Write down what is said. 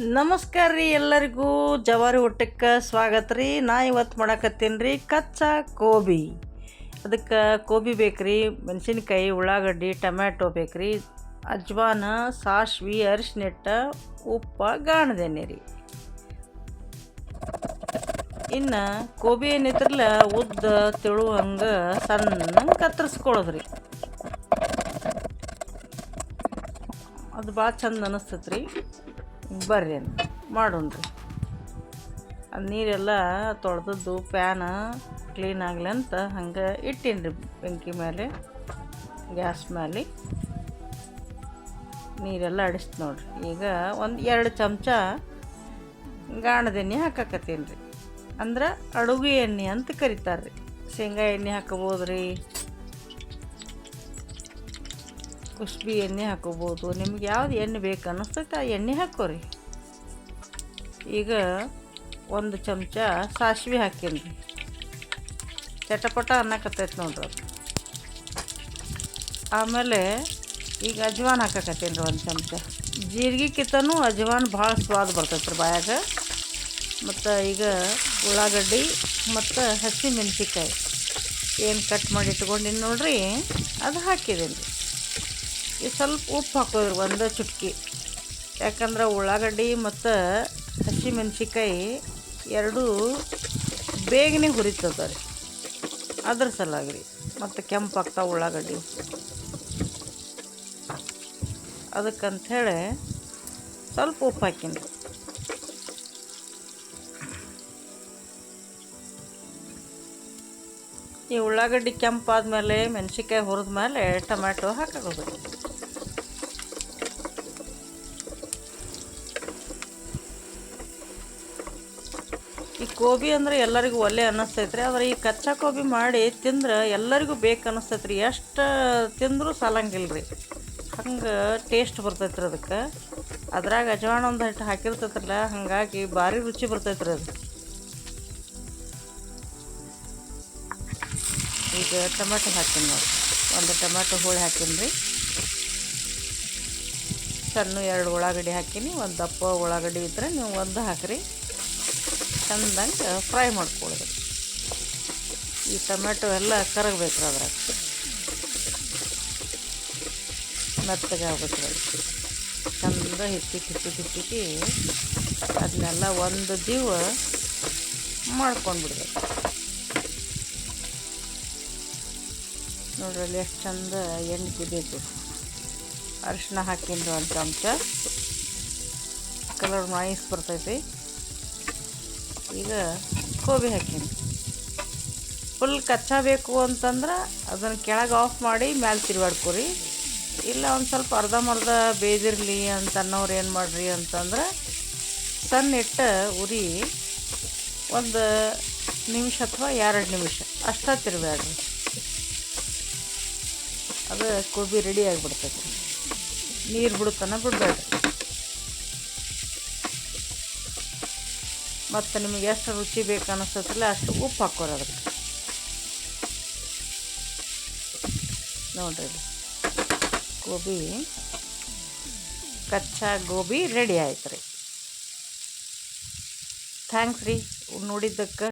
ನಮಸ್ಕಾರ ರೀ ಎಲ್ಲರಿಗೂ. ಜವಾರಿ ಊಟಕ್ಕೆ ಸ್ವಾಗತ ರೀ. ನಾ ಇವತ್ತು ಮಾಡಕತ್ತೀನಿ ರೀ ಕಚ್ಚಾ ಕೋಬಿ. ಅದಕ್ಕೆ ಕೋಬಿ ಬೇಕು ರೀ ಮೆಣಸಿನ್ಕಾಯಿ, ಉಳ್ಳಾಗಡ್ಡಿ, ಟೊಮ್ಯಾಟೊ ಬೇಕು ಅಜ್ವಾನ, ಸಾಸ್ವಿ, ಅರಿಶಿನಿಟ್ಟ, ಉಪ್ಪ ಗಾಣದೆಣ್ಣೆ ರೀ. ಇನ್ನು ಕೋಬಿ ಏನಿದ್ರಲ್ಲ, ಉದ್ದ ತಿಳು ಹಂಗೆ ಸಣ್ಣ ಕತ್ತರಿಸ್ಕೊಳ್ಳೋದು ರೀ. ಅದು ಭಾಳ ಚಂದ ಅನಿಸ್ತೈತೆ ರೀ ಬರ್ರಿ ಮಾಡೋಣ ರೀ ಅದು ನೀರೆಲ್ಲ ತೊಳೆದದ್ದು ಪ್ಯಾನ ಕ್ಲೀನ್ ಆಗಲಿ ಅಂತ ಹಂಗೆ ಇಟ್ಟೀನಿ ರೀ ಬೆಂಕಿ ಮೇಲೆ ಗ್ಯಾಸ್ ಮೇಲೆ ನೀರೆಲ್ಲ ಅಡಿಸ್ತು ನೋಡ್ರಿ. ಈಗ ಒಂದು ಎರಡು ಚಮಚ ಗಾಣದ ಎಣ್ಣೆ ಹಾಕಕತ್ತೀನಿ ರೀ ಅಂದ್ರೆ ಅಡುಗೆ ಎಣ್ಣೆ ಅಂತ ಕರಿತಾರೆ ರೀ ಶೇಂಗಾ ಎಣ್ಣೆ ಹಾಕ್ಬೋದು ರೀ ಕುಸ್ಬಿ ಎಣ್ಣೆ ಹಾಕೋಬೋದು. ನಿಮ್ಗೆ ಯಾವ್ದು ಎಣ್ಣೆ ಬೇಕು ಅನ್ನಿಸ್ತೈತೆ ಆ ಎಣ್ಣೆ ಹಾಕೋರಿ. ಈಗ ಒಂದು ಚಮಚ ಸಾಸಿವೆ ಹಾಕೀನಿ ಚಟಪಟ ಅನ್ನಕತ್ತೈತೆ ನೋಡ್ರಿ ಅದು. ಆಮೇಲೆ ಈಗ ಅಜ್ವಾನ್ ಹಾಕಕತ್ತೀನಿ ರೀ ಒಂದು ಚಮಚ. ಜೀರಿಗೆಕ್ಕಿಂತನೂ ಅಜ್ವಾನ್ ಭಾಳ ಸ್ವಾದ ಬರ್ತೈತೆ ರೀ ಬಾಯಾಗ. ಮತ್ತು ಈಗ ಉಳ್ಳಾಗಡ್ಡಿ ಮತ್ತು ಹಸಿ ಮೆಣಸಿಕಾಯಿ ಏನು ಕಟ್ ಮಾಡಿ ಇಟ್ಕೊಂಡಿನಿ ನೋಡ್ರಿ, ಅದು ಹಾಕಿದ್ದೀನಿ ರೀ. ಈ ಸ್ವಲ್ಪ ಉಪ್ಪು ಹಾಕೋದ್ರಿ, ಒಂದು ಚುಟ್ಕಿ. ಯಾಕಂದ್ರೆ ಉಳ್ಳಾಗಡ್ಡಿ ಮತ್ತು ಹಸಿ ಮೆಣಸಿನ್ಕಾಯಿ ಎರಡೂ ಬೇಗನೆ ಹುರಿತದ ರೀ. ಅದ್ರ ಸಲುವಾಗಿ ರೀ ಮತ್ತು ಕೆಂಪು ಆಗ್ತಾವೆ ಉಳ್ಳಾಗಡ್ಡಿ. ಅದಕ್ಕಂಥೇಳಿ ಸ್ವಲ್ಪ ಉಪ್ಪು ಹಾಕೀನಿ ಈ ಉಳ್ಳಾಗಡ್ಡಿ ಕೆಂಪಾದ್ಮೇಲೆ, ಮೆಣಸಿನ್ಕಾಯಿ ಹುರಿದ ಮೇಲೆ ಟೊಮ್ಯಾಟೊ ಹಾಕೋದು ಈ ಕೋಬಿ ಅಂದ್ರೆ ಎಲ್ಲರಿಗೂ ಒಳ್ಳೆ ಅನ್ನಿಸ್ತೈತ್ರಿ ಆದ್ರೆ ಈ ಕಚ್ಚಾ ಕೋಬಿ ಮಾಡಿ ತಿಂದ್ರೆ ಎಲ್ಲರಿಗೂ ಬೇಕು ಅನ್ನಿಸ್ತೈತ್ರಿ ಎಷ್ಟು ತಿಂದರೂ ಸಾಲಂಗಿಲ್ಲ ರೀ ಹಂಗೆ ಟೇಸ್ಟ್ ಬರ್ತೈತ್ರಿ ಅದಕ್ಕೆ. ಅದ್ರಾಗ ಅಜವಾಣ ಒಂದು ಹಿಟ್ಟು ಹಾಕಿರ್ತೈತಲ್ಲ ಹಾಗಾಗಿ ಭಾರಿ ರುಚಿ ಬರ್ತೈತ್ರಿ ಅದು. ಈಗ ಟೊಮೆಟೊ ಹಾಕೀನಿ ನೋಡಿ ಒಂದು ಟೊಮೆಟೊ ಹೋಳಿ ಹಾಕೀನಿ ರೀ. ಸಣ್ಣ ಎರಡು ಉಳ್ಳಾಗಡ್ಡಿ ಹಾಕೀನಿ ಒಂದು ದಪ್ಪ ಉಳ್ಳಾಗಡ್ಡಿ ಇದ್ದರೆ ನೀವು ಒಂದು ಹಾಕಿರಿ. ಚಂದಂಗೆ ಫ್ರೈ ಮಾಡ್ಕೊಳ್ಬೇಕು ಈ ಟೊಮೆಟೊ ಎಲ್ಲ ಕರಗಬೇಕು ಅದ್ರಾಗ. ಮೆತ್ತಗೆ ಆಗ್ಬೇಕು ಚಂದ ಹಿಚ್ಚಿ ಹಿಚ್ಚಿ ಹಿಚ್ಚಿಕ್ಕಿ ಅದನ್ನೆಲ್ಲ ಒಂದು ದಿವ ಮಾಡ್ಕೊಂಡು ಬಿಡ್ಬೇಕು ನೋಡ್ರಿ ಅಲ್ಲಿ ಎಷ್ಟು ಚಂದ ಎಣ್ಣೆ ಕುದಿಯಬೇಕು ಅರಿಶಿನ ಹಾಕಿಂದು ಒಂದು ಚಮಚ. ಕಲರ್ ಮಾಯಿಸ್ ಬರ್ತೈತಿ. ಈಗ ಕೋಬಿ ಹಾಕೀನಿ. ಫುಲ್ ಕಚ್ಚಾ ಬೇಕು ಅಂತಂದ್ರೆ ಅದನ್ನು ಕೆಳಗೆ ಆಫ್ ಮಾಡಿ ಮ್ಯಾಲೆ ತಿರುಗಾಡ್ಕೊರಿ ಇಲ್ಲ ಒಂದು ಸ್ವಲ್ಪ ಅರ್ಧಂಬರ್ಧ ಬೇದಿರಲಿ ಅಂತ ಅನ್ನೋರು ಏನು ಮಾಡಿರಿ ಅಂತಂದ್ರೆ ಸಣ್ಣ ಇಟ್ಟು ಉರಿ ಒಂದು ನಿಮಿಷ ಅಥವಾ ಎರಡು ನಿಮಿಷ ಅಷ್ಟೇ ತಿರುಗಾಡ್ರಿ ಅದು ಕೋಬಿ ರೆಡಿ ಆಗಿಬಿಡ್ತೈತಿ. ನೀರು ಬಿಡುತ್ತಾನ ಬಿಡಬೇಡ್ರಿ. ಮತ್ತು ನಿಮಗೆ ಎಷ್ಟು ರುಚಿ ಬೇಕು ಅನ್ನಿಸ್ತಲ್ಲ ಅಷ್ಟು ಉಪ್ಪು ಹಾಕೋರು ಅದಕ್ಕೆ. ನೋಡ್ರಿ. ಗೋಬಿ, ಕಚ್ಚಾ ಗೋಬಿ ರೆಡಿ ಆಯ್ತು ರೀ. ಥ್ಯಾಂಕ್ಸ್ ರೀ. ನೋಡಿದ್ದಕ್ಕೆ